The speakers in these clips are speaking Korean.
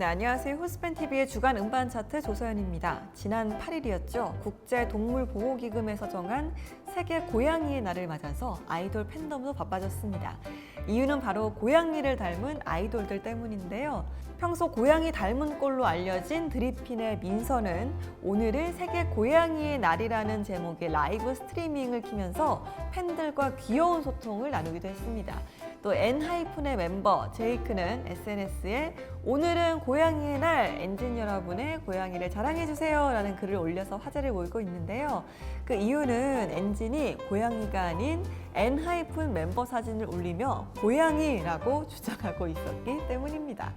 네, 안녕하세요. 호스팬TV의 주간 음반 차트 조서연입니다. 지난 8일이었죠. 국제동물보호기금에서 정한 세계 고양이의 날을 맞아서 아이돌 팬덤도 바빠졌습니다. 이유는 바로 고양이를 닮은 아이돌들 때문인데요. 평소 고양이 닮은 꼴로 알려진 드리핀의 민서는 오늘은 세계 고양이의 날이라는 제목의 라이브 스트리밍을 키면서 팬들과 귀여운 소통을 나누기도 했습니다. 또 엔하이픈의 멤버 제이크는 SNS에 오늘은 고양이의 날 엔진 여러분의 고양이를 자랑해주세요 라는 글을 올려서 화제를 몰고 있는데요. 그 이유는 엔진이 고양이가 아닌 엔하이픈 멤버 사진을 올리며 고양이라고 주장하고 있었기 때문입니다.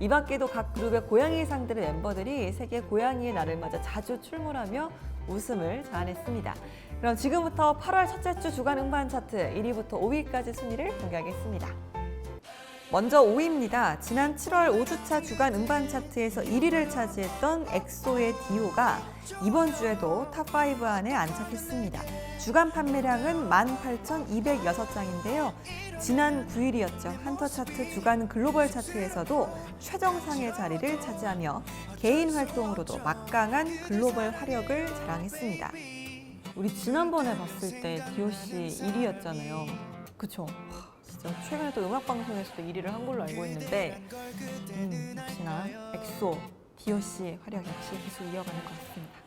이 밖에도 각 그룹의 고양이 상들의 멤버들이 세계 고양이의 날을 맞아 자주 출몰하며 웃음을 자아냈습니다. 그럼 지금부터 8월 첫째 주 주간 음반 차트 1위부터 5위까지 순위를 공개하겠습니다. 먼저 5위입니다. 지난 7월 5주차 주간 음반 차트에서 1위를 차지했던 엑소의 디오가 이번 주에도 탑5 안에 안착했습니다. 주간 판매량은 18,206장인데요. 지난 9일이었죠. 한터 차트 주간 글로벌 차트에서도 최정상의 자리를 차지하며 개인 활동으로도 막강한 글로벌 화력을 자랑했습니다. 우리 지난번에 봤을 때 디오 씨 1위였잖아요. 그쵸? 하, 진짜 최근에 또 음악 방송에서도 1위를 한 걸로 알고 있는데, 음, 역시나 엑소, 디오 씨의 활약 역시 계속 이어가는 것 같습니다.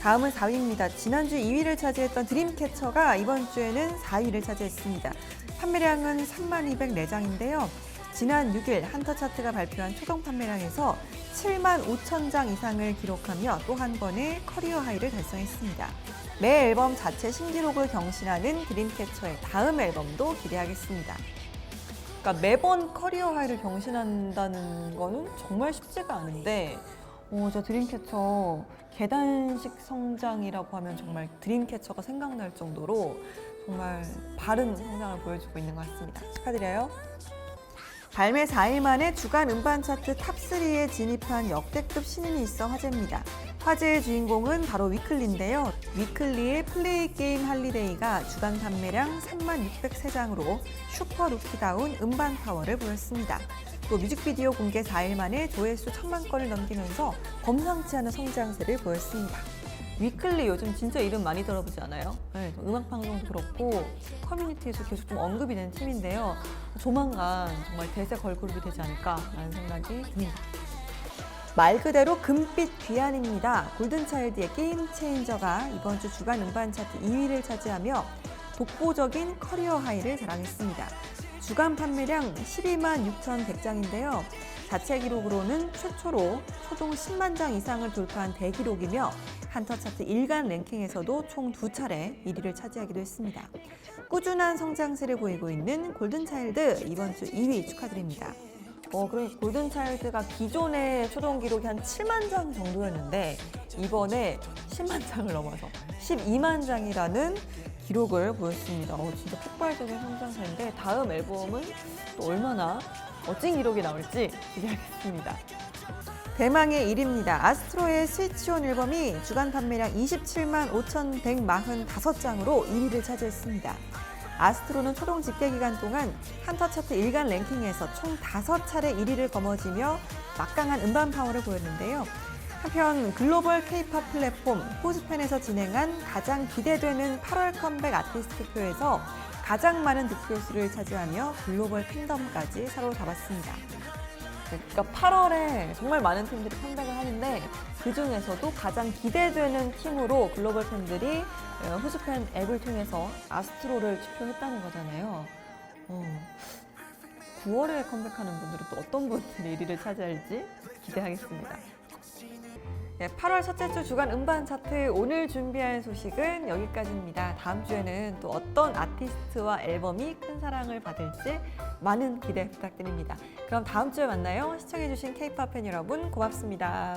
다음은 4위입니다. 지난주 2위를 차지했던 드림캐쳐가 이번 주에는 4위를 차지했습니다. 판매량은 3204장인데요. 지난 6일 한터 차트가 발표한 초동 판매량에서 7만 5천 장 이상을 기록하며 또 한 번의 커리어 하이를 달성했습니다. 매 앨범 자체 신기록을 경신하는 드림캐쳐의 다음 앨범도 기대하겠습니다. 그러니까 매번 커리어 하이를 경신한다는 거는 정말 쉽지가 않은데 어, 저 드림캐쳐 계단식 성장이라고 하면 정말 드림캐쳐가 생각날 정도로 정말 바른 성장을 보여주고 있는 것 같습니다. 축하드려요. 발매 4일 만에 주간 음반 차트 탑3에 진입한 역대급 신인이 있어 화제입니다. 화제의 주인공은 바로 위클리인데요. 위클리의 플레이 게임 할리데이가 주간 판매량 3만 603장으로 슈퍼 루키다운 음반 파워를 보였습니다. 또 뮤직비디오 공개 4일 만에 조회수 1천만 건을 넘기면서 범상치 않은 성장세를 보였습니다. 위클리 요즘 진짜 이름 많이 들어보지 않아요? 네, 음악 방송도 그렇고 커뮤니티에서 계속 좀 언급이 되는 팀인데요. 조만간 정말 대세 걸그룹이 되지 않을까라는 생각이 듭니다. 말 그대로 금빛 귀환입니다. 골든차일드의 게임 체인저가 이번 주 주간 음반 차트 2위를 차지하며 독보적인 커리어 하이를 자랑했습니다. 주간 판매량 12만 6,100장인데요. 자체 기록으로는 최초로 초동 10만 장 이상을 돌파한 대기록이며 한터 차트 일간 랭킹에서도 총 두 차례 1위를 차지하기도 했습니다. 꾸준한 성장세를 보이고 있는 골든차일드 이번 주 2위 축하드립니다. 어, 그럼 골든차일드가 기존의 초동 기록이 한 7만 장 정도였는데 이번에 10만 장을 넘어서 12만 장이라는 기록을 보였습니다. 어, 진짜 폭발적인 성장세인데 다음 앨범은 또 얼마나 멋진 기록이 나올지 기대하겠습니다. 대망의 1위입니다. 아스트로의 스위치온 앨범이 주간 판매량 27만 5,145장으로 1위를 차지했습니다. 아스트로는 초동 집계 기간 동안 한터 차트 일간 랭킹에서 총 5차례 1위를 거머쥐며 막강한 음반 파워를 보였는데요. 한편 글로벌 K-팝 플랫폼 호즈팬에서 진행한 가장 기대되는 8월 컴백 아티스트 표에서 가장 많은 득표수를 차지하며 글로벌 팬덤까지 사로잡았습니다. 그러니까 8월에 정말 많은 팀들이 컴백을 하는데 그 중에서도 가장 기대되는 팀으로 글로벌 팬들이 어, 호주팬 앱을 통해서 아스트로를 투표했다는 거잖아요. 어, 9월에 컴백하는 분들은 또 어떤 분들이 1위를 차지할지 기대하겠습니다. 네, 8월 첫째 주 주간 음반 차트 오늘 준비한 소식은 여기까지입니다. 다음 주에는 또 어떤 아티스트와 앨범이 큰 사랑을 받을지 많은 기대 부탁드립니다. 그럼 다음 주에 만나요. 시청해주신 K-팝 팬 여러분 고맙습니다.